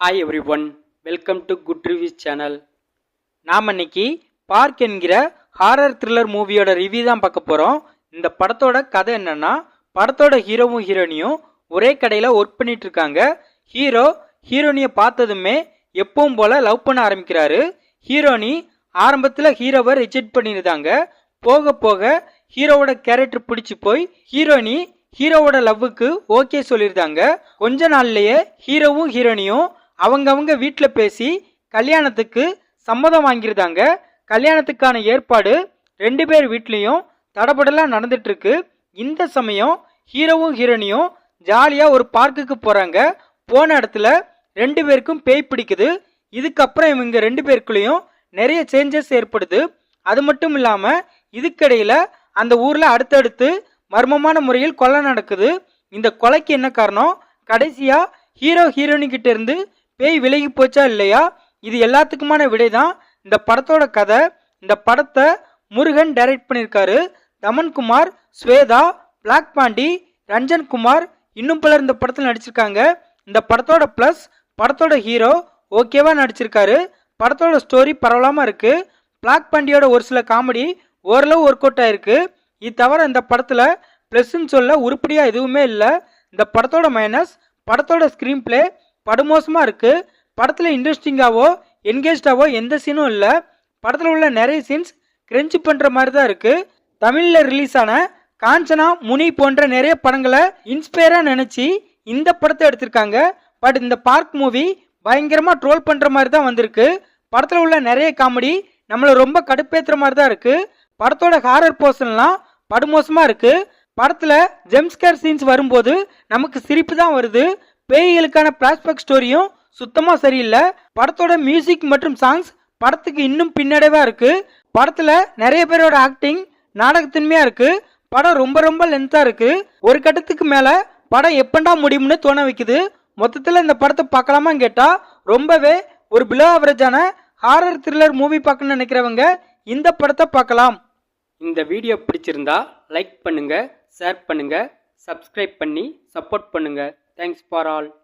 Hi everyone welcome to good reviews channel நாம் இன்னைக்கு park என்கிற ஹாரர் த்ரில்லர் மூவியோட ரிவ்யூ தான் பார்க்க போகிறோம் இந்த படத்தோட கதை என்னன்னா படத்தோட ஹீரோவும் ஹீரோனியும் ஒரே கடையில் ஒர்க் பண்ணிட்டு இருக்காங்க. ஹீரோ ஹீரோனியை பார்த்ததுமே எப்பவும் போல் லவ் பண்ண ஆரம்பிக்கிறாரு. ஹீரோனி ஆரம்பத்தில் ஹீரோவை ரிஜெக்ட் பண்ணியிருந்தாங்க போக போக ஹீரோவோட கேரக்டர் பிடிச்சி போய் ஹீரோனி ஹீரோவோட லவ்வுக்கு ஓகே சொல்லியிருந்தாங்க கொஞ்ச நாள்லயே ஹீரோவும் ஹீரோனியும் அவங்கவங்க வீட்டில் பேசி கல்யாணத்துக்கு சம்மதம் வாங்கியிருந்தாங்க கல்யாணத்துக்கான ஏற்பாடு ரெண்டு பேர் வீட்லேயும் தடபடலாக நடந்துட்டுருக்கு. இந்த சமயம் ஹீரோவும் ஹீரோனியும் ஜாலியாக ஒரு பார்க்குக்கு போகிறாங்க போன இடத்துல ரெண்டு பேருக்கும் பேய் பிடிக்குது. இதுக்கப்புறம் இவங்க ரெண்டு பேருக்குள்ளேயும் நிறைய சேஞ்சஸ் ஏற்படுது. அது மட்டும் இல்லாமல் இதுக்கிடையில் அந்த ஊரில் அடுத்தடுத்து மர்மமான முறையில் கொலை நடக்குது. இந்த கொலைக்கு என்ன காரணம்? கடைசியாக ஹீரோ ஹீரோனி இருந்து பேய் விலகி போச்சா இல்லையா? இது எல்லாத்துக்குமான விடை தான் இந்த படத்தோட கதை இந்த படத்தை முருகன் டைரக்ட் பண்ணியிருக்காரு தமன்குமார் ஸ்வேதா பிளாக் பாண்டி ரஞ்சன் குமார் இன்னும் பலர் இந்த படத்தில் நடிச்சிருக்காங்க. இந்த படத்தோட ப்ளஸ் படத்தோட ஹீரோ ஓகேவாக நடிச்சிருக்காரு. படத்தோட ஸ்டோரி பரவலாமல் இருக்குது பிளாக் பாண்டியோட ஒரு சில காமெடி ஓரளவு ஒர்க் அவுட் ஆயிருக்கு. இது தவிர இந்த படத்தில் ப்ளஸ்ன்னு சொல்ல உருப்படியாக எதுவுமே இல்லை. இந்த படத்தோட மைனஸ் படத்தோட ஸ்க்ரீன் பிளே படுமோசமாக இருக்குது படத்தில் இன்ட்ரெஸ்டிங்காவோ என்கேஜ்டாவோ எந்த சீனும் இல்லை. படத்தில் உள்ள நிறைய சீன்ஸ் கிரெஞ்சு பண்ணுற மாதிரி தான் இருக்குது தமிழில் ரிலீஸ் ஆன காஞ்சனா முனி போன்ற நிறைய படங்களை இன்ஸ்பயராக நினச்சி இந்த படத்தை எடுத்திருக்காங்க. பட் இந்த பார்க் மூவி பயங்கரமாக ட்ரோல் பண்ணுற மாதிரி தான் வந்திருக்கு. படத்தில் உள்ள நிறைய காமெடி நம்மளை ரொம்ப கடுப்பேற்றுற மாதிரி தான் இருக்குது படத்தோட ஹாரர் போர்ஷன்லாம் படுமோசமாக இருக்குது படத்தில் ஜெம்ஸ்கேர் சீன்ஸ் வரும்போது நமக்கு சிரிப்பு தான் வருது. பேய்களுக்கான பிளாஷ்பேக் ஸ்டோரியும் சுத்தமாக சரியில்லை. படத்தோட மியூசிக் மற்றும் சாங்ஸ் படத்துக்கு இன்னும் பின்னடைவா இருக்கு. படத்துல நிறைய பேரோட ஆக்டிங் நாடகத்தின்மையா இருக்கு. படம் ரொம்ப ரொம்ப லென்த்தா இருக்கு. ஒரு கட்டத்துக்கு மேல படம் எப்பண்டா முடியும்னு தோண வைக்குது. மொத்தத்தில் இந்த படத்தை பார்க்கலாமான்னு கேட்டா ரொம்பவே ஒரு பிலோ ஆவரேஜான ஹாரர் த்ரில்லர் மூவி பார்க்கணும்னு நினைக்கிறவங்க இந்த படத்தை பார்க்கலாம். இந்த வீடியோ பிடிச்சிருந்தா லைக் பண்ணுங்க ஷேர் பண்ணுங்க சப்ஸ்கிரைப் பண்ணி சப்போர்ட் பண்ணுங்கள் Thanks for all.